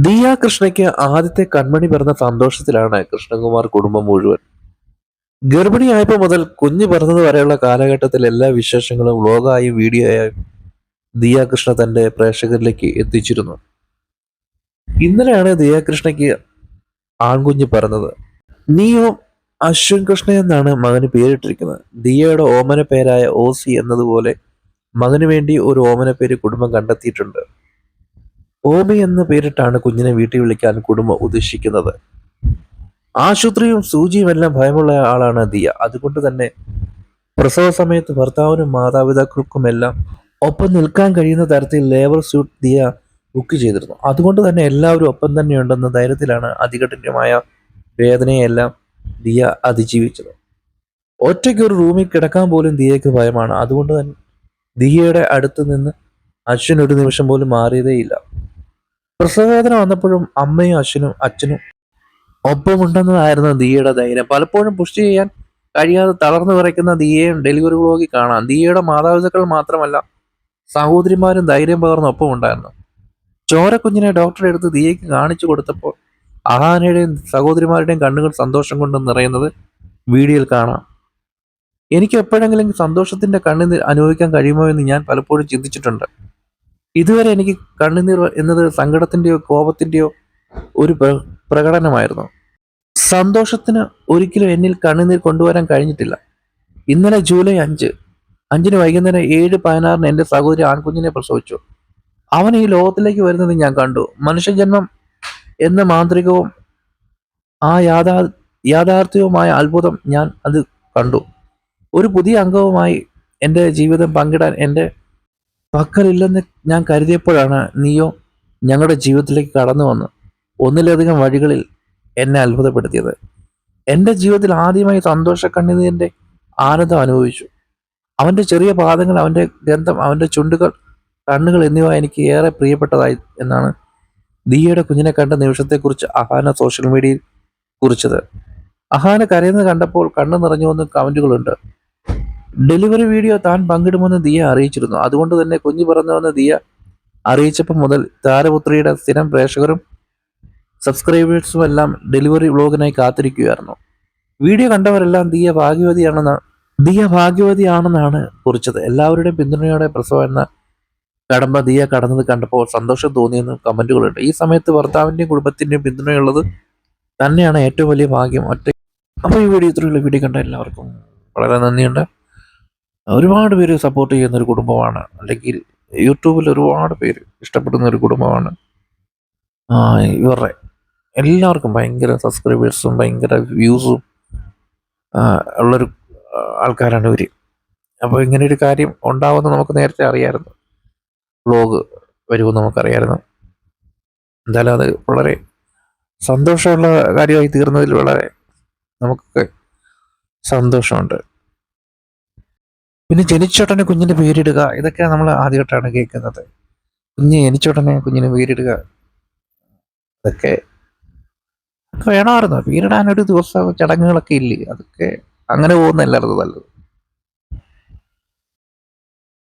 ദിയ കൃഷ്ണയ്ക്ക് ആദ്യത്തെ കൺമണി പിറന്ന സന്തോഷത്തിലാണ് കൃഷ്ണകുമാർ കുടുംബം മുഴുവൻ. ഗർഭിണിയായപ്പോൾ മുതൽ കുഞ്ഞു പിറന്നത് വരെയുള്ള കാലഘട്ടത്തിൽ എല്ലാ വിശേഷങ്ങളും വ്ലോഗായും വീഡിയോ ആയും ദിയ കൃഷ്ണ തന്റെ പ്രേക്ഷകരിലേക്ക് എത്തിച്ചിരുന്നു. ഇന്നലെയാണ് ദിയ കൃഷ്ണയ്ക്ക് ആൺകുഞ്ഞ് പിറന്നത്. നീയോ അശ്വിൻ കൃഷ്ണ എന്നാണ് മകന് പേരിട്ടിരിക്കുന്നത്. ദിയയുടെ ഓമന പേരായ ഓസി എന്നതുപോലെ മകന് വേണ്ടി ഒരു ഓമന പേര് കുടുംബം കണ്ടെത്തിയിട്ടുണ്ട്. ഓമി എന്ന പേരിട്ടാണ് കുഞ്ഞിനെ വീട്ടിൽ വിളിക്കാൻ കുടുംബം ഉദ്ദേശിക്കുന്നത്. ആശുപത്രിയും സൂചിയും എല്ലാം ഭയമുള്ള ആളാണ് ദിയ. അതുകൊണ്ട് തന്നെ പ്രസവ സമയത്ത് ഭർത്താവിനും മാതാപിതാക്കൾക്കും എല്ലാം ഒപ്പം നിൽക്കാൻ കഴിയുന്ന തരത്തിൽ ലേബർ സ്യൂട്ട് ദിയ ബുക്ക് ചെയ്തിരുന്നു. അതുകൊണ്ട് തന്നെ എല്ലാവരും ഒപ്പം തന്നെയുണ്ടെന്ന ധൈര്യത്തിലാണ് അതികഠിനമായ വേദനയെല്ലാം ദിയ അതിജീവിച്ചത്. ഒറ്റയ്ക്ക് ഒരു റൂമിൽ കിടക്കാൻ പോലും ദിയയ്ക്ക് ഭയമാണ്. അതുകൊണ്ട് തന്നെ ദിയയുടെ അടുത്ത് നിന്ന് അശ്വിൻ ഒരു നിമിഷം പോലും മാറിയതേയില്ല. പ്രസവവേദന വന്നപ്പോഴും അമ്മയും അച്ഛനും അച്ഛനും ഒപ്പമുണ്ടെന്നതായിരുന്നു ദിയയുടെ ധൈര്യം. പലപ്പോഴും പുഷ് ചെയ്യാൻ കഴിയാതെ തളർന്നു വിറയ്ക്കുന്ന ദിയയും ഡെലിവറി ബ്ലോഗിൽ കാണാം. ദിയയുടെ മാതാപിതാക്കൾ മാത്രമല്ല സഹോദരിമാരും ധൈര്യം പകർന്ന് ഒപ്പമുണ്ടായിരുന്നു. ചോരക്കുഞ്ഞിനെ ഡോക്ടറെ എടുത്ത് ദിയയ്ക്ക് കാണിച്ചു കൊടുത്തപ്പോൾ അഹാനയുടെയും സഹോദരിമാരുടെയും കണ്ണുകൾ സന്തോഷം കൊണ്ട് നിറയുന്നത് വീഡിയോയിൽ കാണാം. എനിക്ക് എപ്പോഴെങ്കിലും സന്തോഷത്തിന്റെ കണ്ണിൽ അനുഭവിക്കാൻ കഴിയുമോ എന്ന് ഞാൻ പലപ്പോഴും ചിന്തിച്ചിട്ടുണ്ട്. ഇതുവരെ എനിക്ക് കണ്ണുനീർ എന്നത് സങ്കടത്തിന്റെയോ കോപത്തിന്റെയോ ഒരു പ്ര- പ്രകടനമായിരുന്നു. സന്തോഷത്തിന് ഒരിക്കലും എന്നിൽ കണ്ണുനീർ കൊണ്ടുവരാൻ കഴിഞ്ഞിട്ടില്ല. ഇന്നലെ ജൂലൈ അഞ്ച് അഞ്ചിന് വൈകുന്നേരം ഏഴ് പതിനാറിന് എന്റെ സഹോദരി ആൺകുഞ്ഞിനെ പ്രസവിച്ചു. അവൻ ഈ ലോകത്തിലേക്ക് വരുന്നത് ഞാൻ കണ്ടു. മനുഷ്യജന്മം എന്ന മാന്ത്രികവും ആ യാഥാ യാഥാർത്ഥ്യവുമായ അത്ഭുതം ഞാൻ അത് കണ്ടു. ഒരു പുതിയ അംഗവുമായി എന്റെ ജീവിതം പങ്കിടാൻ എന്റെ പക്കലില്ലെന്ന് ഞാൻ കരുതിയപ്പോഴാണ് നീയോ ഞങ്ങളുടെ ജീവിതത്തിലേക്ക് കടന്നു വന്ന് ഒന്നിലധികം വഴികളിൽ എന്നെ അത്ഭുതപ്പെടുത്തിയത്. എന്റെ ജീവിതത്തിൽ ആദ്യമായി സന്തോഷ കണ്ണീരിന്റെ ആനന്ദം അനുഭവിച്ചു. അവന്റെ ചെറിയ പാദങ്ങൾ അവന്റെ ഗന്ധം അവന്റെ ചുണ്ടുകൾ കണ്ണുകൾ എന്നിവ എനിക്ക് ഏറെ പ്രിയപ്പെട്ടതായി എന്നാണ് ദിയയുടെ കുഞ്ഞിനെ കണ്ട നിമിഷത്തെക്കുറിച്ച് അഹാന സോഷ്യൽ മീഡിയയിൽ കുറിച്ചത്. അഹാന കരയുന്നത് കണ്ടപ്പോൾ കണ്ണു നിറഞ്ഞു വന്ന കമന്റുകളുണ്ട് ഡെലിവറി വീഡിയോ താൻ പങ്കിടുമെന്ന് ദിയ അറിയിച്ചിരുന്നു. അതുകൊണ്ട് തന്നെ കുഞ്ഞു പറഞ്ഞുവെന്ന് ദിയ അറിയിച്ചപ്പോൾ മുതൽ താരപുത്രിയുടെ സ്ഥിരം പ്രേക്ഷകരും സബ്സ്ക്രൈബേഴ്സും എല്ലാം ഡെലിവറി വ്ലോഗിനായി കാത്തിരിക്കുകയായിരുന്നു. വീഡിയോ കണ്ടവരെല്ലാം ദിയ ഭാഗ്യവതിയാണെന്ന് ദിയ ഭാഗ്യവതിയാണെന്നാണ് കുറിച്ചത്. എല്ലാവരുടെയും പിന്തുണയോടെ പ്രസവം എന്ന കടമ്പ ദിയ കടന്നത് കണ്ടപ്പോൾ സന്തോഷം തോന്നിയെന്ന് കമന്റുകളുണ്ട് ഈ സമയത്ത് ഭർത്താവിന്റെയും കുടുംബത്തിന്റെയും പിന്തുണയുള്ളത് തന്നെയാണ് ഏറ്റവും വലിയ ഭാഗ്യം. ഒറ്റ അപ്പോൾ ഈ വീഡിയോ ഇത്രയുള്ള വീഡിയോ കണ്ട എല്ലാവർക്കും വളരെ നന്ദിയുണ്ട്. ഒരുപാട് പേര് സപ്പോർട്ട് ചെയ്യുന്ന ഒരു കുടുംബമാണ്. അല്ലെങ്കിൽ യൂട്യൂബിൽ ഒരുപാട് പേര് ഇഷ്ടപ്പെടുന്ന ഒരു കുടുംബമാണ് ഇവരുടെ എല്ലാവർക്കും ഭയങ്കര സബ്സ്ക്രൈബേഴ്സും ഭയങ്കര വ്യൂസും ഉള്ളൊരു ആൾക്കാരാണ് ഇവർ അപ്പോൾ ഇങ്ങനെ ഒരു കാര്യം ഉണ്ടാവുമെന്ന് നമുക്ക് നേരത്തെ അറിയാമായിരുന്നു വ്ലോഗ് വരുമെന്ന് നമുക്കറിയാമായിരുന്നു എന്തായാലും അത് വളരെ സന്തോഷമുള്ള കാര്യമായി തീർന്നതിൽ വളരെ നമുക്ക് സന്തോഷമുണ്ട്. പിന്നെ ജനിച്ചോട്ടനെ കുഞ്ഞിന് പേരിടുക ഇതൊക്കെ നമ്മൾ ആദ്യമായിട്ടാണ് കേൾക്കുന്നത്. കുഞ്ഞ് ജനിച്ചോട്ടനെ കുഞ്ഞിന് പേരിടുക അതൊക്കെ വേണമായിരുന്നു. പേരിടാനൊരു ദിവസം ചടങ്ങുകളൊക്കെ ഇല്ലേ? അതൊക്കെ അങ്ങനെ പോകുന്നതല്ലായിരുന്നു നല്ലത്.